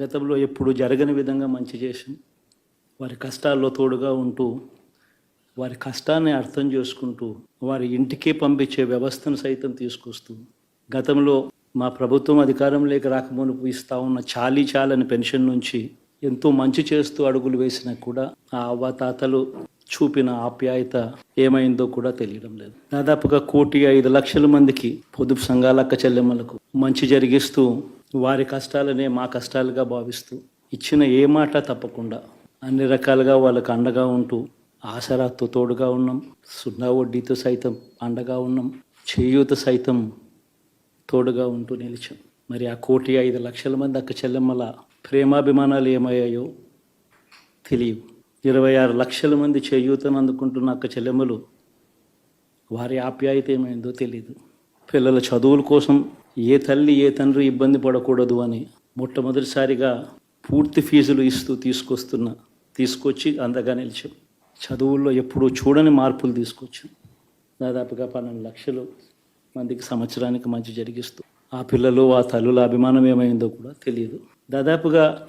గతంలో ఎప్పుడు జరగని విధంగా మంచి చేశాం వారి కష్టాల్లో తోడుగా ఉంటూ వారి కష్టాన్ని అర్థం చేసుకుంటూ వారి ఇంటికే పంపించే వ్యవస్థను సైతం తీసుకొస్తూ గతంలో మా ప్రభుత్వం అధికారంలోకి రాకమునుపు ఇస్తా ఉన్న చాలీ చాలని పెన్షన్ నుంచి ఎంతో మంచి చేస్తూ అడుగులు వేసినా కూడా ఆ అవ్వాతాతలు చూపిన ఆప్యాయత ఏమైందో కూడా తెలియడం లేదు. దాదాపుగా కోటి ఐదు లక్షల మందికి పొదుపు సంఘాలక్క చెల్లెమ్మలకు మంచి జరిగిస్తూ వారి కష్టాలనే మా కష్టాలుగా భావిస్తూ ఇచ్చిన ఏ మాట తప్పకుండా అన్ని రకాలుగా వాళ్ళకు అండగా ఉంటూ ఆసరాతో తోడుగా ఉన్నాం. సున్నా వడ్డీతో సైతం అండగా ఉన్నాం. చేయూత సైతం తోడుగా ఉంటూ నిలిచాం. మరి ఆ కోటి ఐదు లక్షల మంది అక్క చెల్లెమ్మల ప్రేమాభిమానాలు ఏమయ్యాయో తెలియవు. ఇరవై ఆరు లక్షల మంది చేయూతను అందుకుంటున్న అక్క చెల్లెమ్మలు వారి ఆప్యాయత ఏమైందో తెలియదు పిల్లల చదువుల కోసం ఏ తల్లి ఏ తండ్రి ఇబ్బంది పడకూడదు అని మొట్టమొదటిసారిగా పూర్తి ఫీజులు ఇస్తూ తీసుకొస్తున్న తీసుకొచ్చి అందగా నిలిచాం చదువుల్లో ఎప్పుడూ చూడని మార్పులు తీసుకొచ్చాం దాదాపుగా పన్నెండు లక్షలు మందికి సంవత్సరానికి మంచి జరిగిస్తూ ఆ పిల్లలు ఆ తల్లుల అభిమానం ఏమైందో కూడా తెలియదు. దాదాపుగా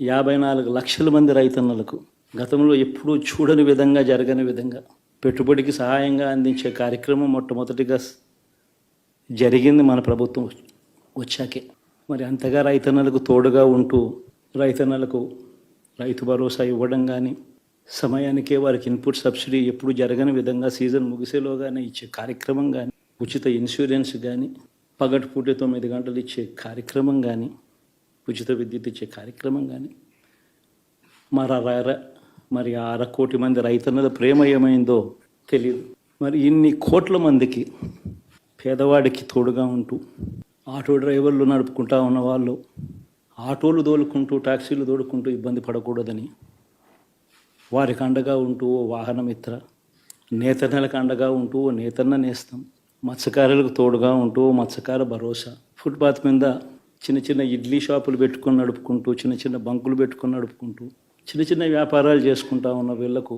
యాభై నాలుగు లక్షల మంది రైతన్నలకు గతంలో ఎప్పుడూ చూడని విధంగా జరగని విధంగా పెట్టుబడికి సహాయంగా అందించే కార్యక్రమం మొట్టమొదటిగా జరిగింది మన ప్రభుత్వం వచ్చాకే. మరి అంతగా రైతన్నలకు తోడుగా ఉంటూ రైతన్నలకు రైతు భరోసా ఇవ్వడం కానీ సమయానికే వారికి ఇన్పుట్ సబ్సిడీ ఎప్పుడు జరగని విధంగా సీజన్ ముగిసేలోగానే ఇచ్చే కార్యక్రమం కానీ ఉచిత ఇన్సూరెన్స్ కానీ పగటిపూట తొమ్మిది గంటలు ఇచ్చే కార్యక్రమం కానీ ఉచిత విద్యుత్ ఇచ్చే కార్యక్రమం కానీ మరి అర మరి ఆ అర కోటి మంది రైతన్నల ప్రేమ ఏమైందో తెలియదు మరి ఇన్ని కోట్ల మందికి పేదవాడికి తోడుగా ఉంటూ ఆటో డ్రైవర్లు నడుపుకుంటా ఉన్న వాళ్ళు ఆటోలు దోలుకుంటూ టాక్సీలు దోలుకుంటూ ఇబ్బంది పడకూడదని వారికి అండగా ఉంటూ ఓ వాహనమిత్ర నేతన్నలకు అండగా ఉంటూ ఓ నేతన్న నేస్తాం మత్స్యకారులకు తోడుగా ఉంటూ ఓ మత్స్యకార భరోసా. ఫుట్పాత్ మీద చిన్న చిన్న ఇడ్లీ షాపులు పెట్టుకొని నడుపుకుంటూ చిన్న చిన్న బంకులు పెట్టుకొని నడుపుకుంటూ చిన్న చిన్న వ్యాపారాలు చేసుకుంటా ఉన్న వీళ్ళకు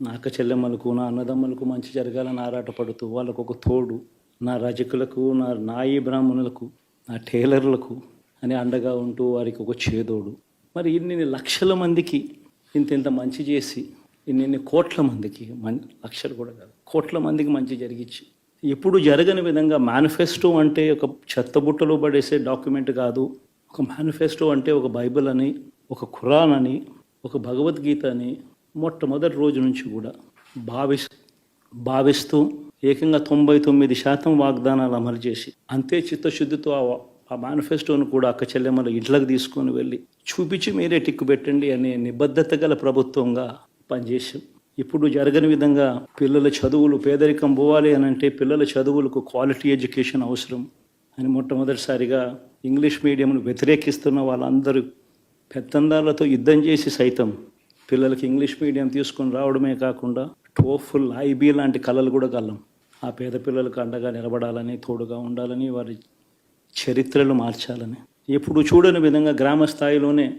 నా అక్క చెల్లెమ్మలకు నా అన్నదమ్మలకు మంచి జరగాలని ఆరాటపడుతూ వాళ్ళకు ఒక తోడు. నా రజకులకు నా నాయి బ్రాహ్మణులకు నా టైలర్లకు అని అండగా ఉంటూ వారికి ఒక చేదోడు. మరి ఇన్ని లక్షల మందికి ఇంత ఇంత మంచి చేసి ఇన్ని కోట్ల మందికి మన్ లక్షలు కూడా కాదు కోట్ల మందికి మంచి జరిగించి ఎప్పుడు జరగని విధంగా మేనిఫెస్టో అంటే ఒక చెత్తబుట్టలో పడేసే డాక్యుమెంట్ కాదు. ఒక మేనిఫెస్టో అంటే ఒక బైబిల్ అని ఒక ఖురాన్ అని ఒక భగవద్గీత అని మొట్టమొదటి రోజు నుంచి కూడా భావిస్ భావిస్తూ ఏకంగా తొంభై తొమ్మిది శాతం వాగ్దానాలు అమలు చేసి అంతే చిత్తశుద్ధితో ఆ ఆ మేనిఫెస్టోను కూడా అక్క చెల్లెమ్మల ఇంట్లోకి తీసుకొని వెళ్ళి చూపించి మీరే టిక్కు పెట్టండి అనే నిబద్ధత గల ప్రభుత్వంగా పనిచేసాం ఇప్పుడు జరగని విధంగా పిల్లల చదువులు పేదరికం పోవాలి అని అంటే పిల్లల చదువులకు క్వాలిటీ ఎడ్యుకేషన్ అవసరం అని మొట్టమొదటిసారిగా ఇంగ్లీష్ మీడియంను వ్యతిరేకిస్తున్న వాళ్ళందరూ పెత్తందారులతో యుద్ధం చేసి సైతం పిల్లలకి ఇంగ్లీష్ మీడియం తీసుకొని రావడమే కాకుండా టోఫుల్ ఐబీ లాంటి కళలు కూడా కలం. ఆ పేద పిల్లలకు అండగా నిలబడాలని తోడుగా ఉండాలని వారి చరిత్రలు మార్చాలని. ఎప్పుడు చూడని విధంగా గ్రామ స్థాయిలోనే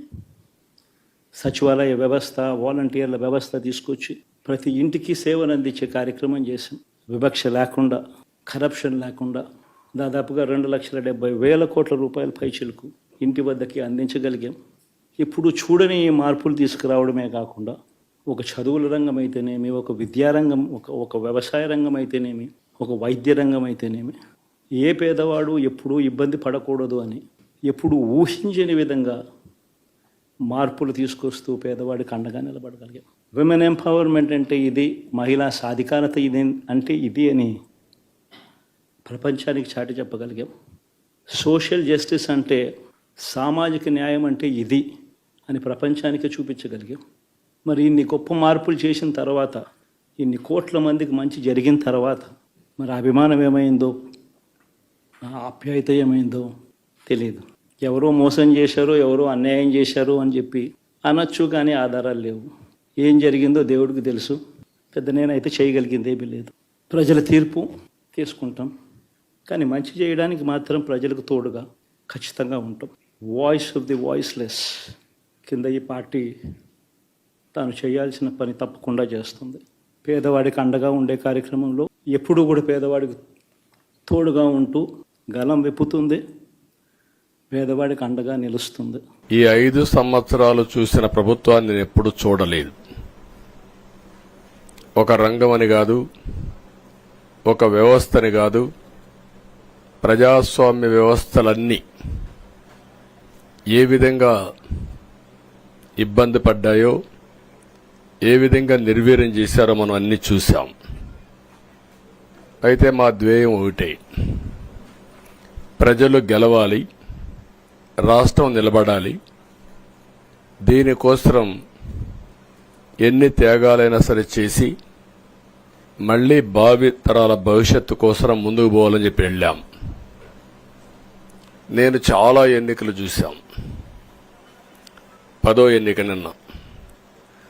సచివాలయ వ్యవస్థ వాలంటీర్ల వ్యవస్థ తీసుకొచ్చి ప్రతి ఇంటికి సేవను అందించే కార్యక్రమం చేసాం వివక్ష లేకుండా కరప్షన్ లేకుండా దాదాపుగా రెండు లక్షల డెబ్బై వేల కోట్ల రూపాయల పైచలకు ఇంటి వద్దకి అందించగలిగాం. ఇప్పుడు చూడని ఈ మార్పులు తీసుకురావడమే కాకుండా ఒక చదువుల రంగం అయితేనేమి ఒక విద్యారంగం ఒక ఒక వ్యవసాయ రంగం అయితేనేమి ఒక వైద్య రంగం అయితేనేమి ఏ పేదవాడు ఎప్పుడూ ఇబ్బంది పడకూడదు అని ఎప్పుడు ఊహించని విధంగా మార్పులు తీసుకొస్తూ పేదవాడికి అండగా నిలబడగలిగాం. విమెన్ ఎంపవర్మెంట్ అంటే ఇది మహిళా సాధికారత ఇది అంటే ఇది అని ప్రపంచానికి చాటి చెప్పగలిగాం. సోషల్ జస్టిస్ అంటే సామాజిక న్యాయం అంటే ఇది అని ప్రపంచానికి చూపించగలిగాం. మరి ఇన్ని గొప్ప మార్పులు చేసిన తర్వాత ఇన్ని కోట్ల మందికి మంచి జరిగిన తర్వాత మరి అభిమానం ఏమైందో ఆప్యాయత ఏమైందో తెలియదు ఎవరో మోసం చేశారో ఎవరో అన్యాయం చేశారు అని చెప్పి అనొచ్చు కానీ ఆధారాలు లేవు. ఏం జరిగిందో దేవుడికి తెలుసు. పెద్ద నేనైతే చేయగలిగింది ఏమీ లేదు. ప్రజల తీర్పు తీసుకుంటాం. కానీ మంచి చేయడానికి మాత్రం ప్రజలకు తోడుగా ఖచ్చితంగా ఉంటాం. వాయిస్ ఆఫ్ ది వాయిస్లెస్ కింద ఈ పార్టీ తాను చేయాల్సిన పని తప్పకుండా చేస్తుంది. పేదవాడికి అండగా ఉండే కార్యక్రమంలో ఎప్పుడూ కూడా పేదవాడికి తోడుగా ఉంటూ గలం విప్పుతుంది. పేదవాడికి అండగా నిలుస్తుంది. ఈ ఐదు సంవత్సరాలు చూసిన ప్రభుత్వాన్ని నేను ఎప్పుడు చూడలేదు. ఒక రంగం అని కాదు ఒక వ్యవస్థని కాదు ప్రజాస్వామ్య వ్యవస్థలన్నీ ఏ విధంగా ఇబ్బంది పడ్డాయో ఏ విధంగా నిర్వీర్యం చేశారో మనం అన్ని చూశాం. అయితే మా ధ్యేయం ఒకటే. ప్రజలు గెలవాలి రాష్ట్రం నిలబడాలి. దీనికోసం ఎన్ని త్యాగాలైనా సరే చేసి మళ్ళీ భావి తరాల భవిష్యత్తు కోసం ముందుకు పోవాలని చెప్పి వెళ్ళాం. నేను చాలా ఎన్నికలు చూశాం. పదో ఎన్నిక నిన్న.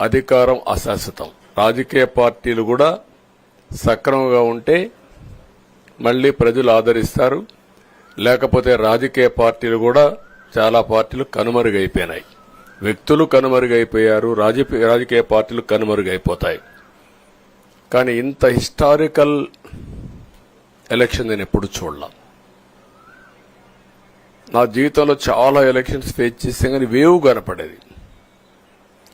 అధికారం అశాశ్వతం. రాజకీయ పార్టీలు కూడా సక్రమంగా ఉంటే మళ్ళీ ప్రజలు ఆదరిస్తారు. లేకపోతే రాజకీయ పార్టీలు కూడా చాలా పార్టీలు కనుమరుగైపోయినాయి. వ్యక్తులు కనుమరుగైపోయారు రాజకీయ రాజకీయ పార్టీలు కనుమరుగైపోతాయి. కానీ ఇంత హిస్టారికల్ ఎలక్షన్ నేను ఎప్పుడు చూడలా. నా జీవితంలో చాలా ఎలక్షన్స్ ఫేస్ చేస్తే కానీ వేవ్ కనపడేది.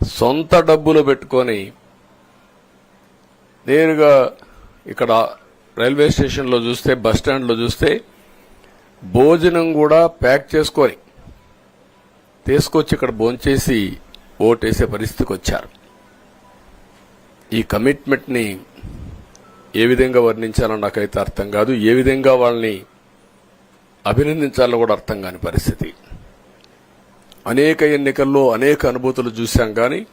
సొంత డబ్బులు పెట్టుకొని నేరుగా ఇక్కడ రైల్వే స్టేషన్లో చూస్తే బస్ స్టాండ్లో చూస్తే భోజనం కూడా ప్యాక్ చేసుకొని తీసుకొచ్చి ఇక్కడ భోంచేసి ఓటేసే పరిస్థితికి వచ్చారు. ఈ కమిట్మెంట్ని ఏ విధంగా వర్ణించాలో నాకైతే అర్థం కాదు. ఏ విధంగా వాళ్ళని అభినందించాలో కూడా అర్థం కాని పరిస్థితి. అనేక ఎన్నికల్లో అనేక అనుభూతులు చూశాం కానీ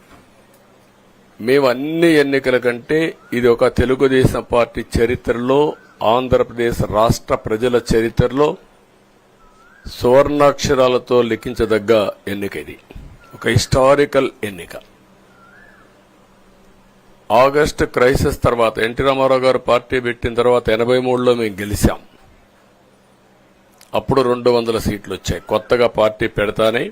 మేము అన్ని ఎన్నికల కంటే ఇది ఒక తెలుగుదేశం పార్టీ చరిత్రలో ఆంధ్రప్రదేశ్ రాష్ట్ర ప్రజల చరిత్రలో సువర్ణాక్షరాలతో లిఖించదగ్గ ఎన్నిక ఇది ఒక హిస్టారికల్ ఎన్నిక. ఆగస్టు క్రైసిస్ తర్వాత ఎన్టీ రామారావు గారు పార్టీ పెట్టిన తర్వాత ఎనభై మూడులో మేము గెలిచాం. అప్పుడు రెండు వందల సీట్లు వచ్చాయి. కొత్తగా పార్టీ పెడతానే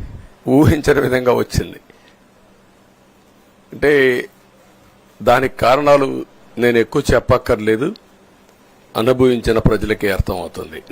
ఊహించని విధంగా వచ్చింది. అంటే దానికి కారణాలు నేను ఎక్కువ చెప్పక్కర్లేదు. అనుభవించిన ప్రజలకే అర్థమవుతుంది.